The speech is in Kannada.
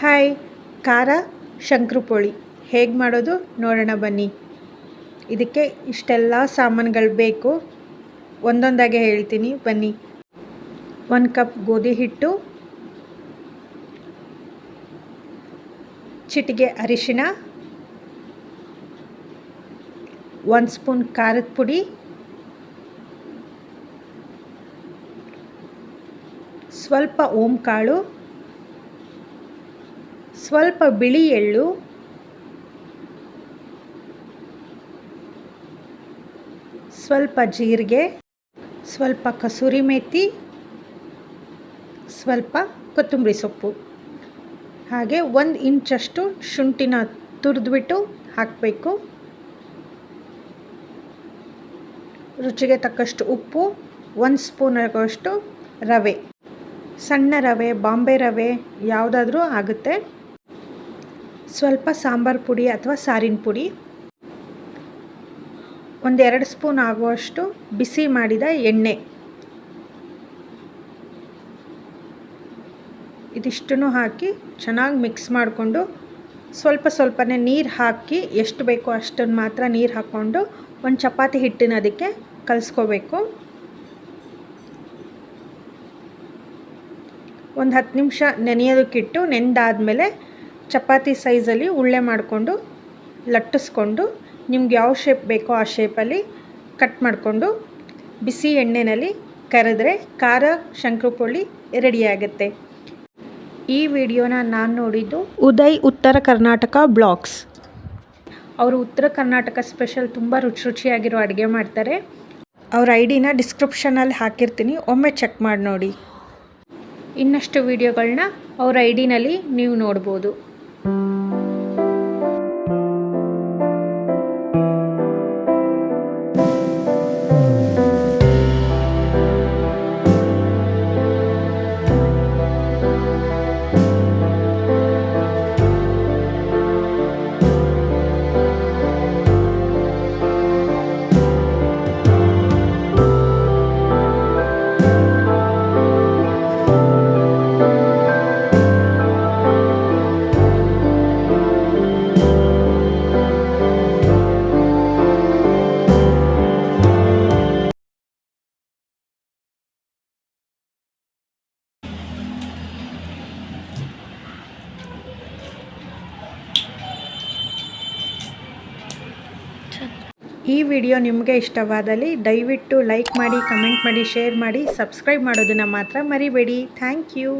ಹಾಯ್, ಖಾರ ಶಂಕರಪೋಳಿ ಹೇಗೆ ಮಾಡೋದು? ನೋಡೋಣ ಬನ್ನಿ. ಇದಕ್ಕೆ ಇಷ್ಟೆಲ್ಲ ಸಾಮಾನುಗಳು ಬೇಕು. ಒಂದೊಂದಾಗೆ ಹೇಳ್ತೀನಿ. ಬನ್ನಿ. ಒಂದು ಕಪ್ ಗೋಧಿ ಹಿಟ್ಟು, ಚಿಟಿಗೆ ಅರಿಶಿಣ, ಒಂದು ಸ್ಪೂನ್ ಖಾರದ ಪುಡಿ, ಸ್ವಲ್ಪ ಓಂ ಕಾಳು ಸ್ವಲ್ಪ ಬಿಳಿ ಎಳ್ಳು. ಸ್ವಲ್ಪ ಜೀರಿಗೆ. ಸ್ವಲ್ಪ ಕಸೂರಿ ಮೇಥಿ ಸ್ವಲ್ಪ ಕೊತ್ತಂಬರಿ ಸೊಪ್ಪು. ಹಾಗೆ ಒಂದು ಇಂಚಷ್ಟು ಶುಂಠಿನ ತುರಿದ್ಬಿಟ್ಟು ಹಾಕಬೇಕು. ರುಚಿಗೆ ತಕ್ಕಷ್ಟು ಉಪ್ಪು, ಒಂದು ಸ್ಪೂನ್ ಆಗೋಷ್ಟು ರವೆ. ಸಣ್ಣ ರವೆ, ಬಾಂಬೆ ರವೆ ಯಾವುದಾದ್ರೂ ಆಗುತ್ತೆ. ಸ್ವಲ್ಪ ಸಾಂಬಾರು ಪುಡಿ ಅಥವಾ ಸಾರಿನ ಪುಡಿ. ಒಂದೆರಡು ಸ್ಪೂನ್ ಆಗುವಷ್ಟು ಬಿಸಿ ಮಾಡಿದ ಎಣ್ಣೆ. ಇದಿಷ್ಟನ್ನು ಹಾಕಿ ಚೆನ್ನಾಗಿ ಮಿಕ್ಸ್ ಮಾಡಿಕೊಂಡು ಸ್ವಲ್ಪ ಸ್ವಲ್ಪನೇ ನೀರು ಹಾಕಿ ಎಷ್ಟು ಬೇಕೋ ಅಷ್ಟನ್ನು ಮಾತ್ರ ನೀರು ಹಾಕ್ಕೊಂಡು ಒಂದು ಚಪಾತಿ ಹಿಟ್ಟಿನ ಅದಕ್ಕೆ ಕಲಿಸ್ಕೋಬೇಕು. ಒಂದು ಹತ್ತು ನಿಮಿಷ ನೆನೆಯೋದಕ್ಕಿಟ್ಟು ನೆಂದಾದಮೇಲೆ ಚಪಾತಿ ಸೈಜಲ್ಲಿ ಉಳ್ಳೆ ಮಾಡಿಕೊಂಡು ಲಟ್ಟಿಸ್ಕೊಂಡು ನಿಮ್ಗೆ ಯಾವ ಶೇಪ್ ಬೇಕೋ ಆ ಶೇಪಲ್ಲಿ ಕಟ್ ಮಾಡಿಕೊಂಡು ಬಿಸಿ ಎಣ್ಣೆಯಲ್ಲಿ ಕರೆದ್ರೆ ಖಾರ ಶಂಕರಪೊಳಿ ರೆಡಿಯಾಗುತ್ತೆ ಈ ವಿಡಿಯೋನ ನಾನು ನೋಡಿದ್ದು ಉದಯ್ ಉತ್ತರ ಕರ್ನಾಟಕ ಬ್ಲಾಗ್ಸ್. ಅವರು ಉತ್ತರ ಕರ್ನಾಟಕ ಸ್ಪೆಷಲ್ ತುಂಬ ರುಚಿ ರುಚಿಯಾಗಿರೋ ಅಡುಗೆ ಮಾಡ್ತಾರೆ. ಅವ್ರ ಐ ಡಿನ ಡಿಸ್ಕ್ರಿಪ್ಷನಲ್ಲಿ ಹಾಕಿರ್ತೀನಿ, ಒಮ್ಮೆ ಚೆಕ್ ಮಾಡಿ ನೋಡಿ. ಇನ್ನಷ್ಟು ವೀಡಿಯೋಗಳನ್ನ ಅವ್ರ ಐ ಡಿನಲ್ಲಿ ನೀವು ನೋಡ್ಬೋದು. thank you ಈ ವಿಡಿಯೋ ನಿಮಗೆ ಇಷ್ಟವಾದಲ್ಲಿ ದಯವಿಟ್ಟು ಲೈಕ್ ಮಾಡಿ, ಕಮೆಂಟ್ ಮಾಡಿ, ಶೇರ್ ಮಾಡಿ, ಸಬ್ಸ್ಕ್ರೈಬ್ ಮಾಡೋದನ್ನು ಮಾತ್ರ ಮರಿಬೇಡಿ. Thank you.